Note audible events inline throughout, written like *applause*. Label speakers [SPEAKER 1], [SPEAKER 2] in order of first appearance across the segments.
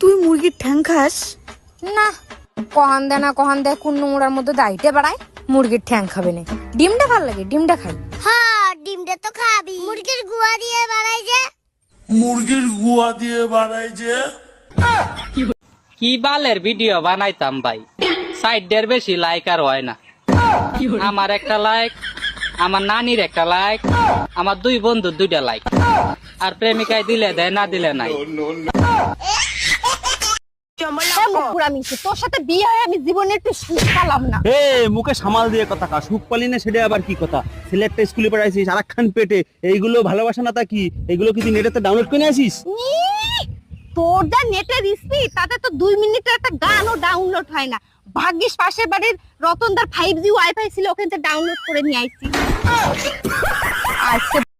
[SPEAKER 1] তুই মুরগির ঠ্যাং খাস?
[SPEAKER 2] না কহান দে না কহান দে কোন নোংরার মধ্যে দাইতে বাড়ায় মুরগির ঠ্যাং খাবে না। ডিমটা ভালো লাগে ডিমটা খাই।
[SPEAKER 3] হ্যাঁ ডিমটা তো খাবি। মুরগির গুয়া দিয়ে বানাই যে।
[SPEAKER 4] মুরগির গুয়া দিয়ে বানাই যে।
[SPEAKER 5] কি বালের ভিডিও বানাইতাম ভাই? সাইডের বেশি লাইক আর হয় না। আমার একটা লাইক আমার নানির একটা লাইক আমার দুই বন্ধুর দুইটা লাইক আর প্রেমিকায় দিলে দেয় না দিলে নাই।
[SPEAKER 2] পুরা মিশে। তোর সাথে বিয়ে হয় আমি জীবনে একটু সুখ পেলাম না।
[SPEAKER 6] এ মুখে সামাল দিয়ে কথা কা। সুখ পালি না সেটা আবার কি কথা? ছেলেটা স্কুলে পড়াইছিস আর পেটে। এইগুলো ভালোবাসা না তা কি? এগুলো কি তুই নেটেতে ডাউনলোড করে আসিস
[SPEAKER 2] ইস, তোর যা নেটের স্পিড তাতে তো দুই মিনিটের একটা গানও ডাউনলোড হয় না। ভাগ্যিস পাশের বাড়ির রতনদার ফাইভ জি ওয়াইফাই ছিল ওখান থেকে ডাউনলোড করে নিয়ে আইছি।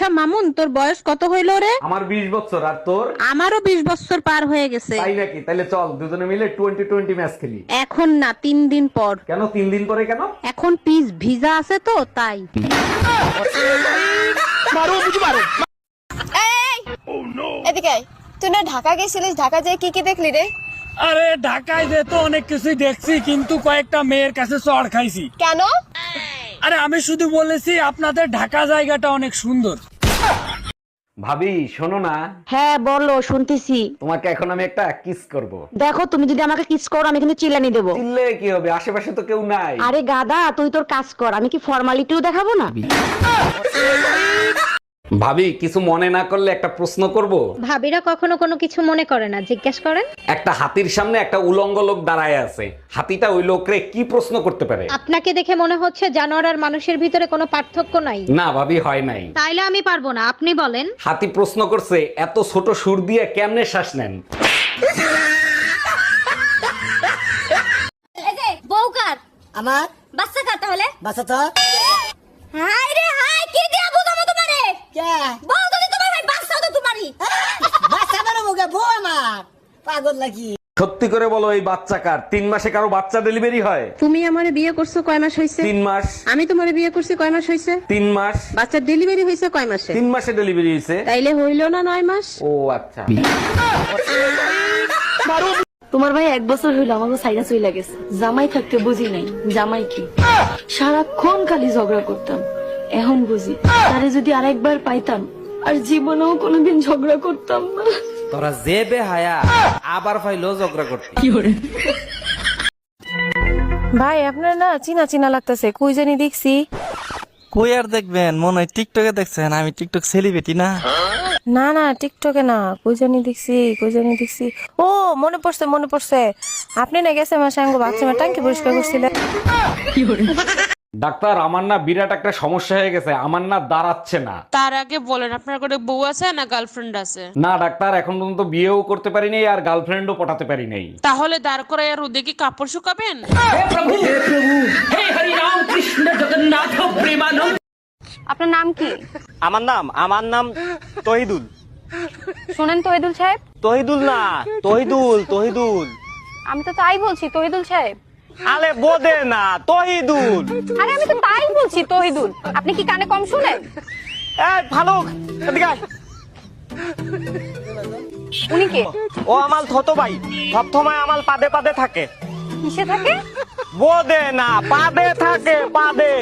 [SPEAKER 7] আচ্ছা মামুন তোর বয়স কত হইল রে?
[SPEAKER 8] আমার বিশ বছর আর তোর?
[SPEAKER 7] আমারও বিশ বছর পার হয়ে গেছে।
[SPEAKER 8] তাই নাকি? তাহলে চল দুজনে মিলে টোয়েন্টি টোয়েন্টি ম্যাচ খেলি।
[SPEAKER 7] এখন না তিন দিন পর।
[SPEAKER 8] কেন তিন দিন পরে কেন?
[SPEAKER 7] এখন পিস ভিজা আছে তো তাই।
[SPEAKER 2] এদিকে তুই না ঢাকা গেছিলিস? ঢাকা যেয়ে কি কি দেখলি রে?
[SPEAKER 9] আরে ঢাকায় যে তো অনেক কিছুই দেখছি কিন্তু কয়েকটা মেয়ের কাছে চড় খাইছি।
[SPEAKER 2] কেন?
[SPEAKER 9] আরে আমি শুধু বলেছি আপনাদের ঢাকা জায়গাটা অনেক সুন্দর।
[SPEAKER 8] ভাবি শোনো না।
[SPEAKER 7] হ্যাঁ বলো শুনতেছি।
[SPEAKER 8] তোমাকে এখন আমি একটা কিস করব।
[SPEAKER 7] দেখো তুমি যদি আমাকে কিস করো আমি কিন্তু চিল্লানি দেবো।
[SPEAKER 8] চিল্লে কি হবে? আশেপাশে তো কেউ নাই।
[SPEAKER 7] আরে গাদা তুই তোর কাজ কর। আমি কি ফর্মালিটিও দেখাবো না? *laughs*
[SPEAKER 8] ভাবি কিছু মনে না করলে একটা প্রশ্ন করব?
[SPEAKER 10] ভাবিরা কখনো কোনো কিছু মনে করে না জিজ্ঞেস করেন।
[SPEAKER 8] একটা হাতির সামনে একটা উলঙ্গ লোক দাঁড়ায় আছে। হাতিটা ওই লোকরে কি প্রশ্ন করতে পারে?
[SPEAKER 10] আপনাকে দেখে মনে হচ্ছে জানোয়ার আর মানুষের ভিতরে কোনো পার্থক্য নাই।
[SPEAKER 8] না ভাবি হয় নাই।
[SPEAKER 10] তাইলে আমি পারব না আপনি বলেন।
[SPEAKER 8] হাতি প্রশ্ন করছে এত ছোট সুর দিয়ে কেমনে শ্বাস নেন?
[SPEAKER 3] এই যে বউকার
[SPEAKER 1] আমার?
[SPEAKER 3] বাচ্চা কার তাহলে?
[SPEAKER 1] বাসা তো?
[SPEAKER 3] হাই রে হাই কি দিয়া বুঝামো তোমারে
[SPEAKER 1] কে?
[SPEAKER 3] বউ যদি তোমার ভাই বাচ্চা তো তোমারই।
[SPEAKER 1] বাসা বেরো মুখে বউ আমার পাগল নাকি?
[SPEAKER 8] সত্যি করে বলো এই বাচ্চা কার? তিন মাসে কারও বাচ্চা ডেলিভারি হয়?
[SPEAKER 7] তুমি আমারে বিয়ে করছ কয় মাস হয়েছে
[SPEAKER 8] তিন মাস।
[SPEAKER 7] আমি তোমারে বিয়ে করছি কয় মাস হয়েছে
[SPEAKER 8] তিন মাস।
[SPEAKER 7] বাচ্চার ডেলিভারি হয়েছে কয় মাসে?
[SPEAKER 8] তিন মাসে ডেলিভারি হয়েছে
[SPEAKER 7] তাইলে হইল না নয় মাস?
[SPEAKER 8] ও আচ্ছা।
[SPEAKER 10] তোমার ভাই এক বছর হইল আমাকে সাইডা চইলা গেছে। জামাই থাকতে বুঝি নাই। জামাই কি? সারাক্ষণ খালি ঝগড়া করতাম। এখন বুঝি তারে যদি আরেকবার পাইতাম আর জীবনেও কোনোদিন ঝগড়া করতাম না।
[SPEAKER 5] তোরা যে বে হায়া আবার ফাইলো ঝগড়া করতে।
[SPEAKER 2] ভাই আপনার না চিনা চিনা লাগতেছে কই জানি দেখছি।
[SPEAKER 5] কই আর দেখবেন? মনে হয় টিকটকে দেখছেন আমি টিকটক সেলিব্রিটি না।
[SPEAKER 2] না না টিকটকে না কই জানি দেখছি কই জানি দেখছি। ও মনে পড়ছে মনে পড়ছে। আপনি না গেছে মাসে আঙ্গ বাথরুমের ট্যাঙ্কি পরিষ্কার করছিলেন।
[SPEAKER 8] ডাক্তার আমার না বিরাট একটা সমস্যা হয়ে গেছে আমার না দাঁড়াচ্ছে না।
[SPEAKER 10] তার আগে বলেন আপনার করে বউ আছে না গার্লফ্রেন্ড আছে?
[SPEAKER 8] না ডাক্তার এখন পর্যন্ত বিয়েও করতে পারি নাই আর গার্লফ্রেন্ডও পটাতে পারি নাই।
[SPEAKER 10] তাহলে দাঁড় করে আর ওদের কি কাপড় শুকাবেন? হে প্রভু! হে প্রভু! হে হরি রাম কৃষ্ণ জগন্নাথ প্রেমানন্দ!
[SPEAKER 2] আপনার নাম কি?
[SPEAKER 6] আমার নাম আমার নাম তহিদুল।
[SPEAKER 2] শুনেন তহিদুল সাহেব।
[SPEAKER 6] তহিদুল না তহিদুল তহিদুল।
[SPEAKER 2] আমি তো তাই বলছি তহিদুল সাহেব।
[SPEAKER 6] আলে বোদে না তহিদুল।
[SPEAKER 2] আরে আমি তো তাই বলছি তহিদুল। আপনি কি কানে কম শুনেন?
[SPEAKER 6] এই ভালো এদিকে আয়।
[SPEAKER 2] উনি কে?
[SPEAKER 6] ও আমার থত ভাই সবসময় আমার পাদে পাদে থাকে।
[SPEAKER 2] কিসে থাকে?
[SPEAKER 6] বোদে না পাদে থাকে পাদে।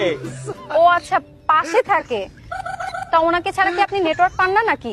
[SPEAKER 2] ও আচ্ছা পাশে থাকে। তা ওনাকে ছাড়া কি আপনি নেটওয়ার্ক পান না নাকি?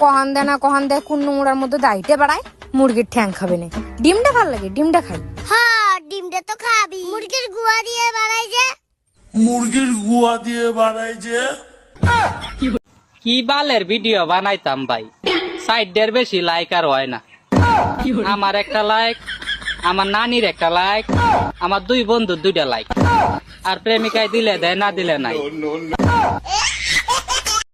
[SPEAKER 2] কহান দে না কহান দে কোন নোংরার মধ্যে দাইতে বাড়ায় মুরগির ঠ্যাং খাবে না। ডিমটা ভালো লাগে ডিমটা খাই।
[SPEAKER 3] হ্যাঁ ডিমটা তো খাবি। মুরগির গুয়া দিয়ে বানাই যে।
[SPEAKER 4] মুরগির গুয়া দিয়ে বানাইছে
[SPEAKER 5] কি বালের ভিডিও বানাইতাম ভাই? সাইডের বেশি লাইক আর হয় না। আমার একটা লাইক আমার নানির একটা লাইক আমার দুই বন্ধুর দুইটা লাইক আর প্রেমিকায় দিলে দেয় না দিলে নাই।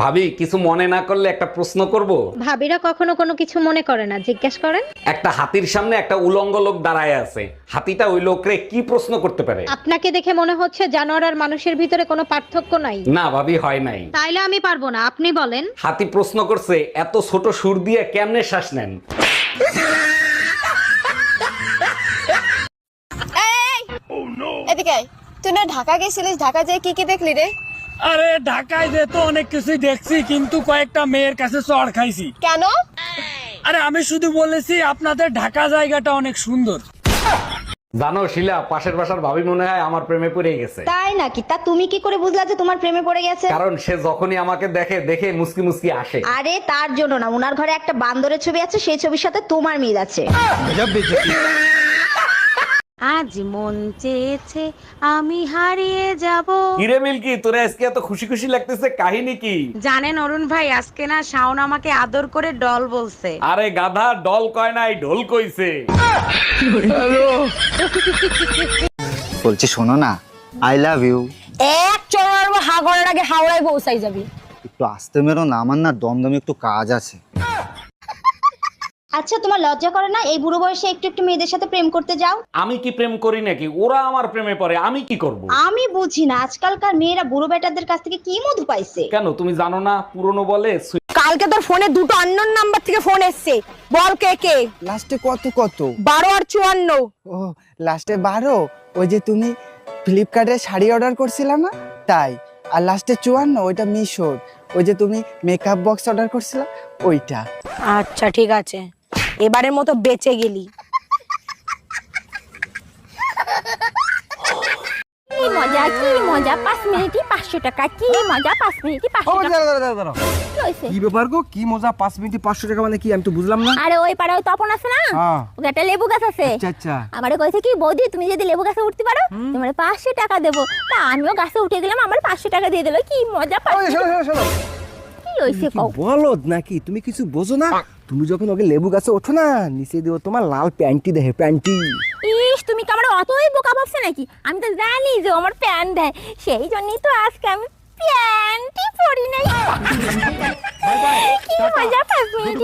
[SPEAKER 8] ভাবি কিছু মনে না করলে একটা প্রশ্ন করব?
[SPEAKER 2] ভাবিরা কখনো কোনো কিছু মনে করে না জিজ্ঞেস করেন।
[SPEAKER 8] একটা হাতির সামনে একটা উলঙ্গ লোক দাঁড়ায় আছে। হাতিটা ওই লোকরে কি প্রশ্ন করতে পারে?
[SPEAKER 2] আপনাকে দেখে মনে হচ্ছে জানোয়ার আর মানুষের ভিতরে কোনো পার্থক্য নাই।
[SPEAKER 8] না ভাবি হয় নাই।
[SPEAKER 2] তাইলে আমি পারব না আপনি বলেন।
[SPEAKER 8] হাতি প্রশ্ন করছে এত ছোট সুর দিয়ে কেমনে শ্বাস নেন?
[SPEAKER 2] এদিকে তুই না ঢাকা গেছিলিস? ঢাকা যেয়ে কি কি দেখলি রে?
[SPEAKER 9] আরে ঢাকায় যে তো অনেক কিছুই দেখছি কিন্তু কয়েকটা মেয়ের কাছে চড় খাইছি।
[SPEAKER 2] কেন?
[SPEAKER 9] আরে আমি শুধু বলেছি আপনাদের ঢাকা জায়গাটা অনেক সুন্দর।
[SPEAKER 8] জানো শিলা পাশের বাসার ভাবি মনে হয় আমার প্রেমে পড়ে গেছে।
[SPEAKER 2] তাই নাকি? তা তুমি কি করে বুঝলা যে তোমার প্রেমে পড়ে গেছে?
[SPEAKER 8] কারণ সে যখনই আমাকে দেখে দেখে মুসকি মুসকি আসে।
[SPEAKER 2] আরে তার জন্য না ওনার ঘরে একটা বান্দরের ছবি আছে সেই ছবির সাথে তোমার মিল আছে।
[SPEAKER 10] আজ মন চেয়েছে আমি হারিয়ে যাব।
[SPEAKER 8] কিরে মিল্কি তোরা আজকে এত খুশি খুশি লাগতেছে কাহিনী কি?
[SPEAKER 10] জানেন অরুণ ভাই আজকে না শাওন আমাকে আদর করে ডল বলছে।
[SPEAKER 8] আরে গাধা ডল কয় নাই ঢোল কইছে।
[SPEAKER 6] বলছি শোনো না আই লাভ ইউ
[SPEAKER 2] এক চড়ার হাগরের আগে হাওড়ায় পৌঁছাই যাবি।
[SPEAKER 6] একটু আসতে মেরো না আমার না দমদমে একটু কাজ আছে।
[SPEAKER 2] আচ্ছা তোমার লজ্জা করে না? এই বুড়ো বয়সে একটু একটু মেয়েদের সাথে প্রেম করতে যাও।
[SPEAKER 8] আমি কি প্রেম করি নাকি? ওরা আমার প্রেমে পড়ে আমি কি করব?
[SPEAKER 2] আমি বুঝি না। আজকালকার মেয়েরা বুড়ো বেটাদের কাছ থেকে কি মধু পাইছে?
[SPEAKER 8] কেন? তুমি জানো না পুরনো বলে
[SPEAKER 2] কালকে তোর ফোনে দুটো আননোন নাম্বার থেকে ফোন এসছে। বল কে কে?
[SPEAKER 6] লাস্টে কত কত?
[SPEAKER 2] বারো আর চুয়ান্ন।
[SPEAKER 11] ও লাস্টে বারো? ওই যে তুমি ফ্লিপকার্টে শাড়ি অর্ডার করছিলা না? তাই। আর লাস্টে চুয়ান্ন ওইটা মিশোর। ওই যে তুমি মেকআপ বক্স অর্ডার করছিলা ওইটা।
[SPEAKER 2] আচ্ছা ঠিক আছে। এবারের মতো বেঁচে গেলি।
[SPEAKER 3] কি মজা কি মজা পাঁচ মিনিটই পাঁচশো টাকা কি মজা পাঁচ মিনিটই পাঁচশো টাকা। কি হয়েছে?
[SPEAKER 11] কি ব্যাপার গো? কি মজা পাঁচ মিনিটে পাঁচশো টাকা মানে কি? আমি তো বুঝলাম না।
[SPEAKER 3] আরে ওই পাড়ায় তপন আছে না?
[SPEAKER 11] হ্যাঁ।
[SPEAKER 3] একটা লেবু গাছ আছে।
[SPEAKER 11] আচ্ছা আচ্ছা।
[SPEAKER 3] আমারে কইছে কি বৌদি তুমি যদি লেবু গাছে উঠতে পারো তোমার পাঁচশো টাকা দেবো। তা আমিও গাছে উঠে গেলাম আমার পাঁচশো টাকা দিয়ে দিলো কি মজা পাঁচ
[SPEAKER 11] ওই, শোনো, শোনো, শোনো।
[SPEAKER 3] কি হয়েছে
[SPEAKER 11] কি
[SPEAKER 3] কও?
[SPEAKER 11] বলদ নাকি? তুমি কিছু বোঝো না? তুমি যখন ওকে লেবু গাছে ওঠো না নিচে দিও তোমার লাল প্যান্টি দেহে প্যান্টি।
[SPEAKER 3] ইস তুমি কি আমার অতই বোকা ভাবছ নাকি? আমি তো জানি যে ও আমার প্যান্ট দেয়। সেই জন্যই তো আজকে আমি প্যান্টি পরি নাই। কি মজা মিনিট